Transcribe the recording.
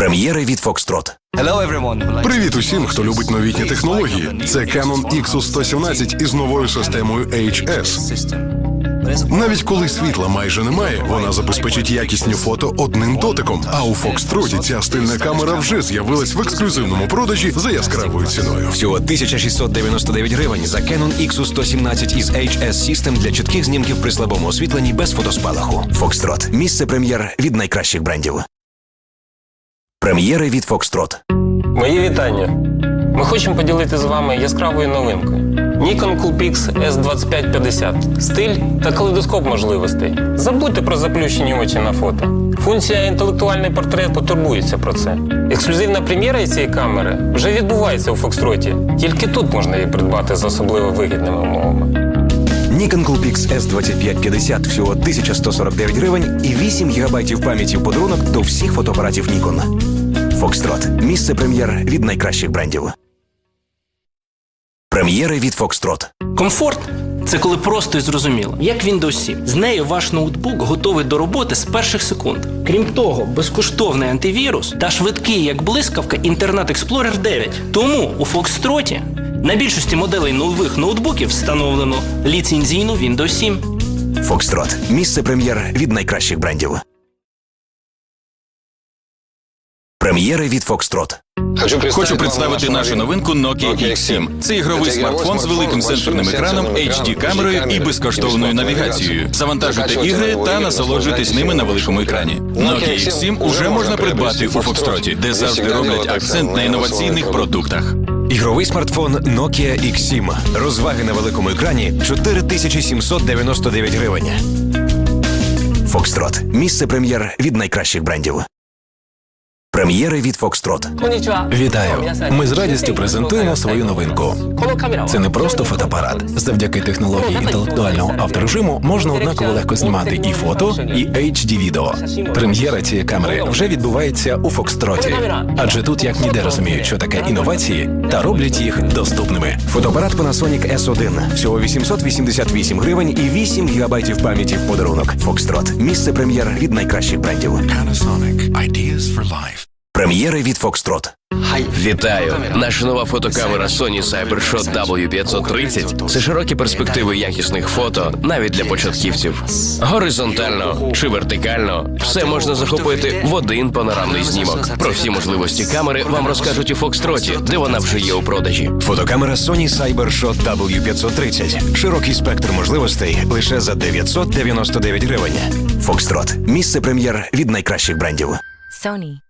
Прем'єри від Foxtrot. Привіт усім, хто любить новітні технології. Це Canon XU 117 із новою системою HS. Навіть коли світла майже немає, вона забезпечить якісні фото одним дотиком. А у Фокстроті ця стильна камера вже з'явилась в ексклюзивному продажі за яскравою ціною. Всього 1699 гривень за Canon XU 117 із HS System для чітких знімків при слабому освітленні без фотоспалаху. Foxtrot – місце прем'єр від найкращих брендів. Прем'єри від Foxtrot. Мої вітання. Ми хочемо поділити з вами яскравою новинкою. Nikon Coolpix S2550. Стиль та калейдоскоп можливостей. Забудьте про заплющені очі на фото. Функція інтелектуальний портрет потурбується про це. Ексклюзивна прем'єра цієї камери вже відбувається у Фокстроті. Тільки тут можна її придбати з особливо вигідними умовами. Nikon Coolpix S2550 всього 1149 гривень і 8 гігабайтів пам'яті в подарунок до всіх фотоапаратів Nikon. Foxtrot – місце прем'єр від найкращих брендів. Прем'єри від Foxtrot. Комфорт це коли просто і зрозуміло, як Windows 7. З нею ваш ноутбук готовий до роботи з перших секунд. Крім того, безкоштовний антивірус та швидкий, як блискавка, Internet Explorer 9. Тому у Фокстроті на більшості моделей нових ноутбуків встановлено ліцензійну Windows 7. Foxtrot – місце прем'єр від найкращих брендів. Прем'єри від Foxtrot. Хочу представити нашу новинку Nokia X7. Це ігровий смартфон з великим сенсорним екраном, HD-камерою і безкоштовною навігацією. Завантажуйте ігри та насолоджуйтесь ними на великому екрані. Nokia X7 уже можна придбати у Фокстроті, де завжди роблять акцент на інноваційних продуктах. Ігровий смартфон Nokia X7. Розваги на великому екрані 4799 гривень. Foxtrot – місце прем'єр від найкращих брендів. Прем'єри від Foxtrot. Вітаю! Ми з радістю презентуємо свою новинку. Це не просто фотоапарат. Завдяки технології інтелектуального авторежиму можна однаково легко знімати і фото, і HD відео. Прем'єра цієї камери вже відбувається у Фокстроті, адже тут як ніде розуміють, що таке інновації, та роблять їх доступними. Фотоапарат Panasonic S1. Всього 888 гривень і 8 гігабайтів пам'яті в подарунок. Foxtrot – місце прем'єр від найкращих брендів. Panasonic. Ideas for life. Прем'єри від Foxtrot. Вітаю! Наша нова фотокамера Sony CyberShot W530 – це широкі перспективи якісних фото навіть для початківців. Горизонтально чи вертикально все можна захопити в один панорамний знімок. Про всі можливості камери вам розкажуть у Фокстроті, де вона вже є у продажі. Фотокамера Sony CyberShot W530. Широкий спектр можливостей лише за 999 гривень. Foxtrot – місце прем'єр від найкращих брендів. Sony.